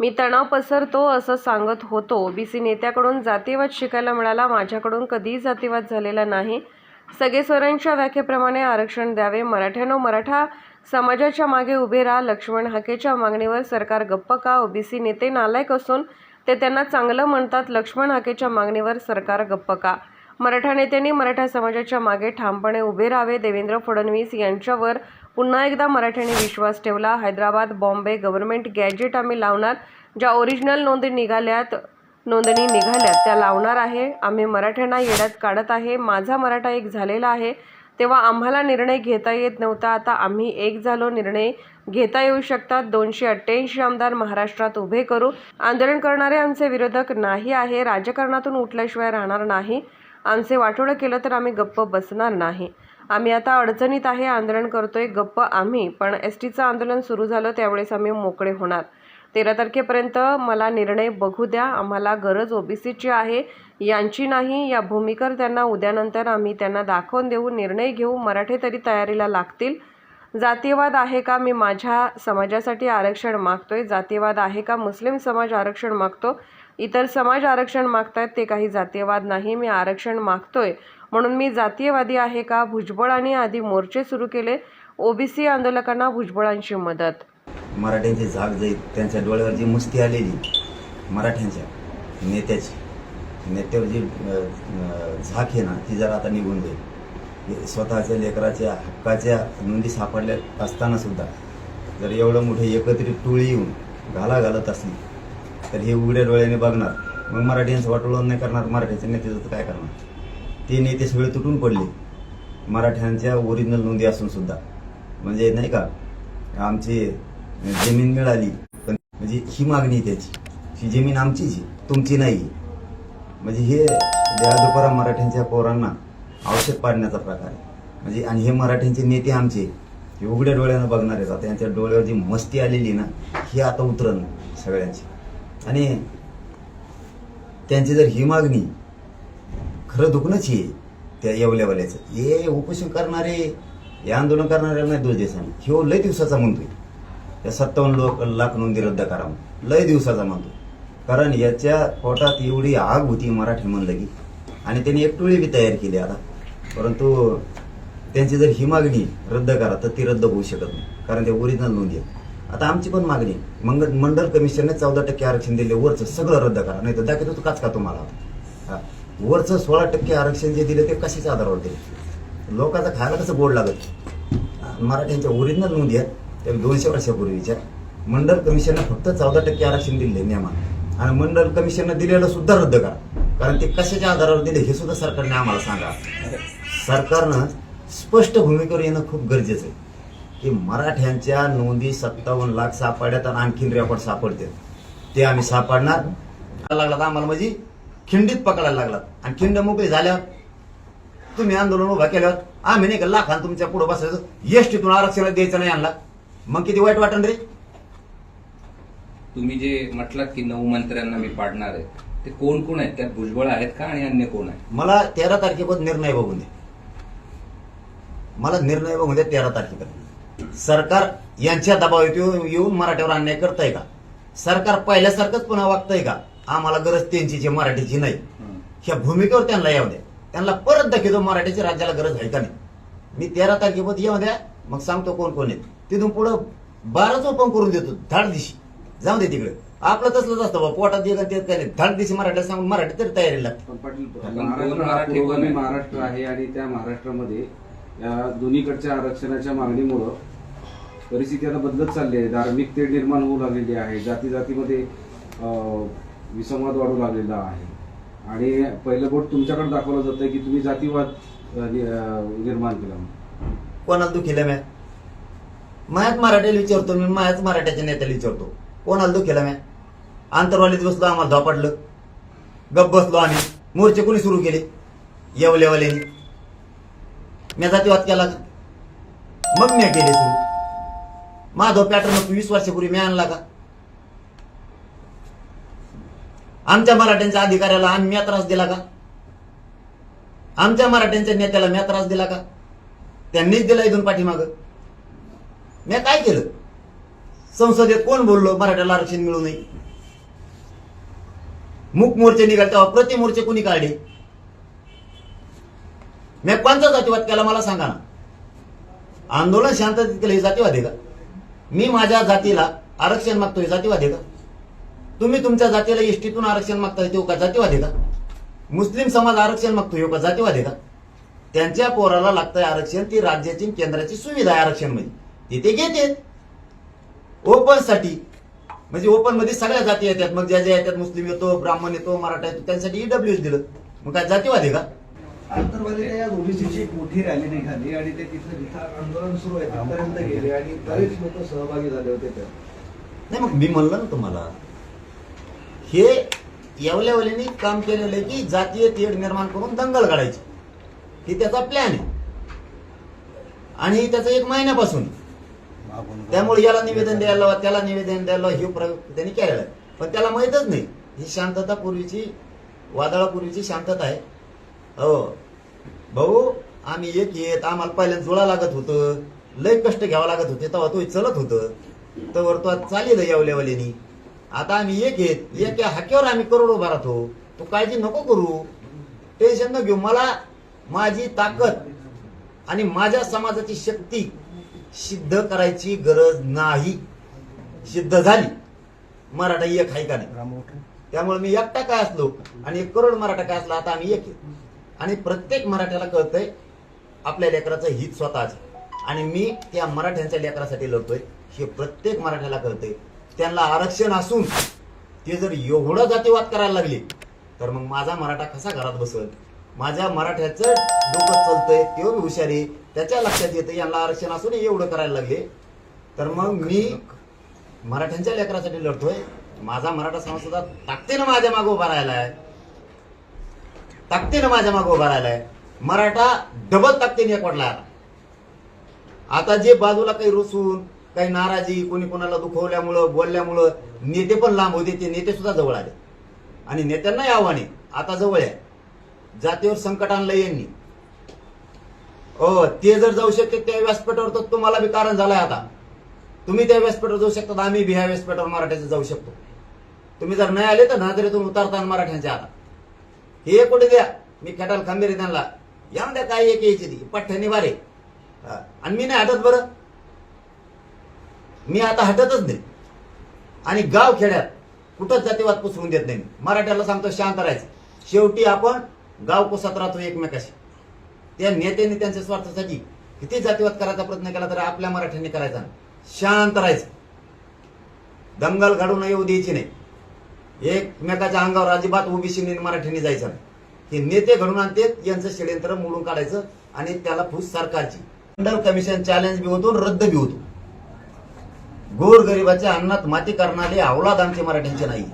मी तणाव पसरतो असं सांगत होतो. ओबीसी नेत्याकडून जातीवाद शिकायला मिळाला. माझ्याकडून कधीही जातीवाद झालेला नाही. सगळे स्वरांच्या व्याख्येप्रमाणे आरक्षण द्यावे. मराठ्यानो मराठा समाजाच्या मागे उभे राहा. लक्ष्मण हाकेच्या मागणीवर सरकार गप्प का? ओबीसी नेते नालायक असून ते त्यांना चांगलं म्हणतात. लक्ष्मण हाकेच्या मागणीवर सरकार गप्प का? मराठा नेत्यांनी मराठा समाजाच्या मागे ठामपणे उभे राहावे. देवेंद्र फडणवीस यांच्यावर पुन्हा एकदा मराठ्यांनी विश्वास ठेवला. हैदराबाद बॉम्बे गव्हर्नमेंट गॅजेट आम्ही लावणार. ज्या ओरिजिनल नोंदी निघाल्यात नोंदणी निघाल्यात त्या लावणार आहे. आम्ही मराठ्यांना येड्यात काढत आहे. माझा मराठा एक झालेला आहे. तेव्हा आम्हाला निर्णय घेता येत नव्हता. आता आम्ही एक झालो. निर्णय घेता येऊ शकतात. दोनशे अठ्ठ्याऐंशी आमदार महाराष्ट्रात उभे करू. आंदोलन करणारे आमचे विरोधक नाही आहे. राजकारणातून उठल्याशिवाय राहणार नाही. आमचे वाटोळं केलं तर आम्ही गप्प बसणार नाही. आम्ही आता अडचणीत आहे आंदोलन करतोय गप्प आम्ही. पण एस टीचं आंदोलन सुरू झालं त्यावेळेस आम्ही मोकळे होणार. तेरा तारखेपर्यंत मला निर्णय बघू द्या. आम्हाला गरज ओबीसीची आहे. यांची नाही या भूमिकर त्यांना उद्यानंतर आम्ही त्यांना दाखवून देऊ निर्णय घेऊ. मराठे तरी तयारीला लागतील. जातीयवाद आहे का? मी माझ्या समाजासाठी आरक्षण मागतोय. जातीयवाद आहे का? मुस्लिम समाज आरक्षण मागतो. इतर समाज आरक्षण मागतायत ते काही जातीयवाद नाही. मी आरक्षण मागतोय. म्हणून मी जातीयवादी आहे का? भुजबळांनी आधी मोर्चे सुरू केले ओबीसी आंदोलकांना भुजबळांची मदत. मराठ्यांची झाग जाईल त्यांच्या डोळ्यावर जी मुस्ती आलेली मराठ्यांच्या नेत्याची नेत्यावर जी झाक आहे ना ती जरा आता निघून जाईल. स्वतःच्या लेकराच्या हक्काच्या नोंदी सापडल्या असताना सुद्धा जर एवढं मोठं एकत्रित टोळी येऊन घाला घालत असली तर हे उघड्या डोळ्याने बघणार. मग मराठ्यांचं वाटोळं नाही करणार मराठ्याच्या नेत्याचं तर काय करणार? ते नेते सगळे तुटून पडले. मराठ्यांच्या ओरिजिनल नोंदी असून सुद्धा. म्हणजे नाही का आमची जमीन मिळाली पण म्हणजे ही मागणी आहे त्याची. ही जमीन आमचीच तुमची नाही म्हणजे हे दुपारा मराठ्यांच्या पोरांना औषध पाडण्याचा प्रकार आहे. म्हणजे आणि हे मराठ्यांचे नेते आमचे हे उघड्या डोळ्यानं बघणार आहेत. आता यांच्या डोळ्यावर जी मस्ती आलेली ना ही आता उतरण सगळ्यांची. आणि त्यांची जर ही मागणी खरं दुखणंच आहे त्या येवल्यावाल्याचं हे उपोषण करणारे हे आंदोलन करणाऱ्याला नाही दोष देसाने ह्यो लय दिवसाचा म्हणतोय. या सत्तावन्न लोक लाख नोंदी रद्द करा लय दिवसाचा म्हणतो कारण याच्या पोटात एवढी आग होती मराठी म्हणलं की. आणि त्यांनी एक टोळी बी तयार केली आता. परंतु त्यांची जर ही मागणी रद्द करा तर ती रद्द होऊ शकत नाही. कारण ते ओरिजिनल नोंदी आहे आता आमची पण मागणी मंग मंडल कमिशनने चौदा टक्के आरक्षण दिले वरचं सगळं रद्द करा. नाही तर दाखवतो तो काच का तुम्हाला? हा. वरचं सोळा टक्के आरक्षण जे दिले ते कशाच्या आधारावर दिले? लोकांचं खायला कसं गोड लागत? मराठ्यांच्या ओरिजिनल नोंदी आहेत त्या दोनशे वर्षापूर्वीच्या मंडल कमिशननं फक्त चौदा टक्के आरक्षण दिले नियमात. आणि मंडल कमिशननं दिलेलं सुद्धा रद्द करा. कारण ते कशाच्या आधारावर दिले हे सुद्धा सरकारने आम्हाला सांगा. सरकारनं स्पष्ट भूमिकेवर येणं खूप गरजेचं आहे. की मराठ्यांच्या नोंदी सत्तावन्न लाख सापडल्यात आणि आणखीन रेकॉर्ड सापडते ते आम्ही सापडणार. लागला तर आम्हाला म्हणजे खिंडीत पकडायला लागलात. आणि खिंड मोकळी झाल्यावर तुम्ही आंदोलन उभा केल्यावर आम्ही नाही का लाखान तुमच्यापुढे बसायचं. एसटीतून आरक्षण द्यायचं नाही आणला. मग किती वाईट वाटण रे? तुम्ही जे म्हटलात की नऊ मंत्र्यांना मी पाडणार आहे ते कोण कोण आहेत? त्यात भुजबळ आहेत का आणि अन्य कोण आहेत? मला तेरा तारखेपर्यंत निर्णय बघून दे. मला निर्णय बघून दे तेरा तारखेपर्यंत. सरकार यांच्या दबावात येऊ- येऊन मराठ्यावर अन्याय करताय का? सरकार पहिल्यासारखंच पुन्हा वागतंय का? आम्हाला गरज त्यांची जी मराठीची नाही. ह्या भूमिकेवर त्यांना येऊ द्या. त्यांना परत दाखवतो मराठीच्या राज्याला गरज आहे का नाही? मी तेरा तारखेपर्यंत येऊ द्या मग सांगतो कोण कोण आहेत. तिथून पुढं बाराच ओपन करून देतो धाड दिशी. जाऊ दे तिकडे. आपलं तसलंच असतं बा पोटात एक आणि ते काय नाही. धाड दिशी मराठीला सांगून मराठी तरी तयारी लागते पण पाटील पण महाराष्ट्र हा मराठी आहे? महाराष्ट्र आहे आणि त्या महाराष्ट्रामध्ये या दोन्हीकडच्या आरक्षणाच्या मागणीमुळं परिस्थिती आता बदलत चालली आहे. धार्मिक तेढ निर्माण होऊ लागलेली आहे. जाती जातीमध्ये अं, विसंवाद वाढू लागलेला आहे. आणि पहिलं बोट तुमच्याकडे दाखवलं जातंय की तुम्ही जातीवाद निर्माण केला कोणाला दुखीला म्या? मायाच मराठ्याला विचारतो मी मायाच मराठ्याच्या नेत्याला विचारतो. कोणाला दुखीला म्या? आंतरवालीत बसलो आम्हाला धापडलं गप बसलो आम्ही. मोर्चे कोणी सुरू केले? येवलेवाल्यांनी मी जातीवाद केला. मग मी केले सुरू. माधव पॅटर्न वीस वर्षापूर्वी मी आणला का? आमच्या मराठ्यांच्या अधिकाऱ्याला आम्ही त्रास दिला का? आमच्या मराठ्यांच्या नेत्याला म्या त्रास दिला का? त्यांनीच दिला इथून पाठीमाग. मी काय केलं? संसदेत कोण बोललो मराठ्याला आरक्षण मिळू नये? मूक मोर्चे निघाले तेव्हा प्रति मोर्चे कुणी काढले? मी कोणता जातीवाद केला मला सांगा ना. आंदोलन शांततेत केलं हे जातीवाद आहे का? मी माझ्या जातीला आरक्षण मागतोय जातीवाद आहे का? तुम्ही तुमच्या जातीला एसटीतून आरक्षण मागताय तो का? जातीवाद आहे का? मुस्लिम समाज आरक्षण मागतोय का? जातीवाद आहे का? त्यांच्या पोराला लागतंय आरक्षण ती राज्याची केंद्राची सुविधा आहे आरक्षणमध्ये तिथे घेते. ओपनसाठी. म्हणजे ओपनमध्ये सगळ्या जाती येतात. मग ज्या ज्या येतात मुस्लिम येतो ब्राह्मण येतो मराठा येतो त्यांसाठी ईडब्ल्यू दिलं. मग काय जातीवाद आहे का? आंतरवादीने या ओबीसीची एक मोठी रॅली निघाली आणि ते तिथं आंदोलन सुरू आहे तिथपर्यंत गेले आणि बरेच लोक सहभागी झाले होते त्यात. नाही मग मी म्हणलं ना तुम्हाला हे येवल्यावलीने काम केलेलं आहे की जातीय तेढ निर्माण करून दंगल काढायची ही त्याचा प्लॅन आहे. आणि त्याचा एक महिन्यापासून. त्यामुळे याला निवेदन द्यायला त्याला निवेदन द्यायला हे प्रयोग त्यांनी केलेला आहे. पण त्याला माहीतच नाही. ही शांतता पूर्वीची वादळापूर्वीची शांतता आहे. हो भाऊ आम्ही एक येत आम्हाला पहिल्यांदा जुळा लागत होतं. लय कष्ट घ्यावं लागत होते तेव्हा तो चलत होतं. तर तो आज चालेल येवल्यावलीनी. आता आम्ही एक येत एक या हाक्यावर आम्ही करोड उभा राहतो तू काळजी नको करू. टेन्शन न घेऊ. मला माझी ताकद आणि माझ्या समाजाची शक्ती सिद्ध करायची गरज नाही. सिद्ध झाली. मराठा एक आहे का नाही? त्यामुळे मी एकटा काय असलो आणि एक करोड मराठा काय असला आता आम्ही एक. आणि प्रत्येक मराठ्याला कळतंय आपल्या लेकराचं हित स्वतःच आणि मी त्या मराठ्यांच्या लेकरासाठी लढतोय हे प्रत्येक मराठ्याला कळतंय. त्यांना आरक्षण असून ते जर एवढं जातीवाद करायला लागले तर मग माझा मराठा कसा घरात बसल? माझ्या मराठ्याचं डोकं चालतंय तेव्हा मी हुशार आहे. त्याच्या लक्षात येतं यांना आरक्षण असून एवढं करायला लागले. तर मग मी मराठ्यांच्या लेकरासाठी लढतोय. माझा मराठा समाज सुद्धा ताकदीनं माझ्या मागे उभा राहिलाय. ताकदीनं माझ्या मागे उभा राहिलाय. मराठा डबल ताकदीने एकवटला. आता आता जे बाजूला काही रुसून काही नाराजी कोणी कोणाला दुखवल्यामुळं बोलल्यामुळं नेते पण लांब होते ते नेते सुद्धा जवळ आले. आणि नेत्यांनाही आव्हाने आता जवळ आहे. जातीवर संकट आणलं यांनी. हो ते जर जाऊ शकते त्या व्यासपीठावर तर तुम्हाला बी कारण झालंय आता. तुम्ही त्या व्यासपीठावर जाऊ शकता आम्ही बी ह्या व्यासपीठावर मराठ्याचे जाऊ शकतो. तुम्ही जर नाही आले तर ना तरी तुम्ही उतारता मराठ्यांच्या आता हे कुठे द्या? मी खेटाल खंबीर त्यांना. या द्या काय एक यायची ती. पठ्ठ्यानी बारे आणि मी नाही हटत बरं. मी आता हटतच नाही. आणि गाव खेड्यात कुठंच जातीवाद पुसवून देत नाही मराठ्याला सांगतो शांत राहायचं. शेवटी आपण गाव कुसात राहतो एकमेकाशी. त्या नेत्यांनी त्यांच्या स्वार्थासाठी किती जातीवाद करायचा प्रयत्न केला तर आपल्या मराठ्यांनी करायचा शांत राहायचं. दंगल घडून येऊ द्यायची नाही. एकमेकाच्या अंगावर अजिबात ओबीसी मराठीने जायचं नाही. हे नेते घडून आणते यांचं षडयंत्र मोडून काढायचं आणि त्याला फूस सरकारची. मंडल कमिशन चॅलेंज बी होतो आणि रद्द बी होतो. गोरगरिबाच्या अन्नात माती करणारे अवलाद आमचे मराठ्यांचे नाही.